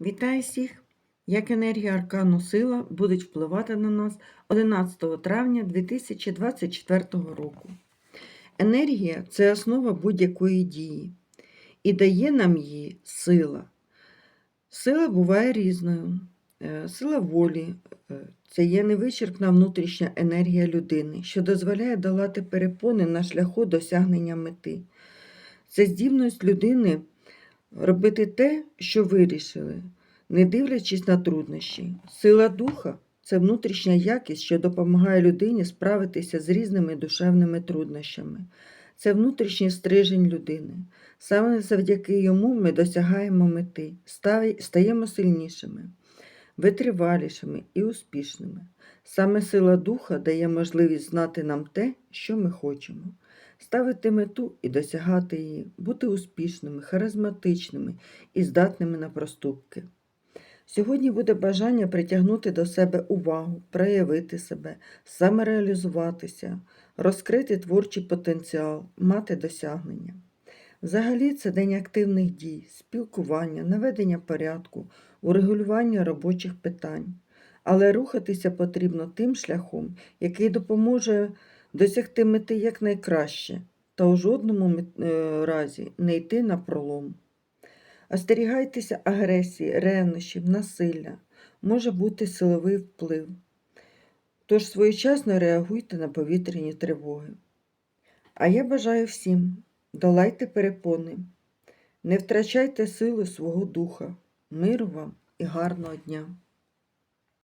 Вітаю всіх! Як енергія аркану сила будуть впливати на нас 11 травня 2024 року. Енергія це основа будь-якої дії і дає нам її сила. Сила буває різною. Е, Сила волі е, це є невичерпна внутрішня енергія людини, що дозволяє долати перепони на шляху досягнення мети. Це здібність людини робити те, що вирішили, не дивлячись на труднощі. Сила духа це внутрішня якість, що допомагає людині справитися з різними душевними труднощами. Це внутрішній стрижень людини. Саме завдяки йому ми досягаємо мети, стаємо сильнішими, витривалішими і успішними. Саме сила духа дає можливість знати нам те, що ми хочемо ставити мету і досягати її, бути успішними, харизматичними і здатними на проступки. Сьогодні буде бажання притягнути до себе увагу, проявити себе, самореалізуватися, розкрити творчий потенціал, мати досягнення. Взагалі це день активних дій, спілкування, наведення порядку, урегулювання робочих питань. Але рухатися потрібно тим шляхом, який допоможе досягти мети якнайкраще, та у жодному е, разі не йти на пролом. Остерігайтеся агресії, ревнощів, насилля, може бути силовий вплив. Тож своєчасно реагуйте на повітряні тривоги. А я бажаю всім, долайте перепони, не втрачайте сили свого духа, миру вам і гарного дня!